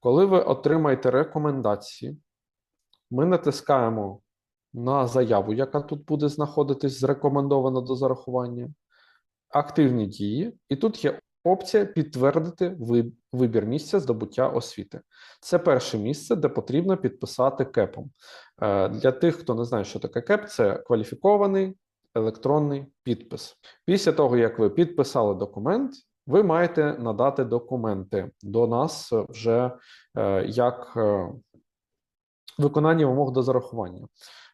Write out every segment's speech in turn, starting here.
Коли ви отримаєте рекомендації, ми натискаємо на заяву, яка тут буде знаходитись зрекомендована до зарахування, активні дії, і тут є опція підтвердити вибір місця здобуття освіти. Це перше місце, де потрібно підписати кепом. Е, Для тих, хто не знає, що таке кеп, це кваліфікований електронний підпис. Після того, як ви підписали документ, ви маєте надати документи до нас вже е, як е, виконання вимог до зарахування.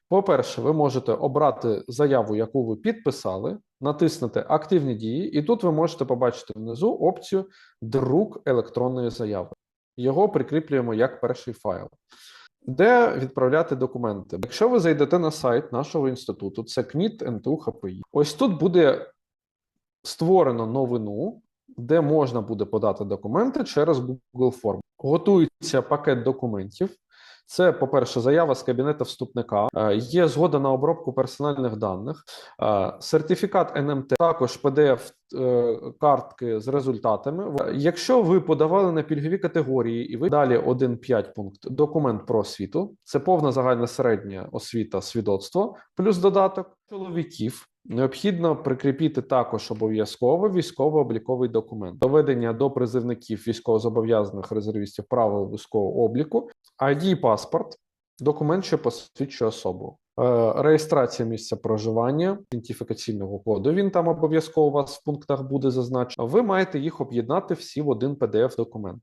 По-перше, ви можете обрати заяву, яку ви підписали, натиснути активні дії, і тут ви можете побачити внизу опцію друк електронної заяви. Його прикріплюємо як перший файл. Де відправляти документи? Якщо ви зайдете на сайт нашого інституту, це КНІТ НТУ ХПІ. Ось тут буде створено новину, де можна буде подати документи через Google Форм. Готується пакет документів. Це, по-перше, заява з кабінету вступника, е, є згода на обробку персональних даних, е, сертифікат НМТ, також PDF е, картки з результатами. Якщо ви подавали на пільгові категорії, і ви далі 1.5 пункт документ про освіту, це повна загальна середня освіта свідоцтво, плюс додаток чоловіків. Необхідно прикріпити також обов'язково військово-обліковий документ, доведення до призивників військовозобов'язаних резервістів правил військового обліку, ID паспорт, документ, що посвідчує особу, Е, реєстрація місця проживання, ідентифікаційного коду. Він там обов'язково у вас в пунктах буде зазначено. Ви маєте їх об'єднати всі в один PDF документ.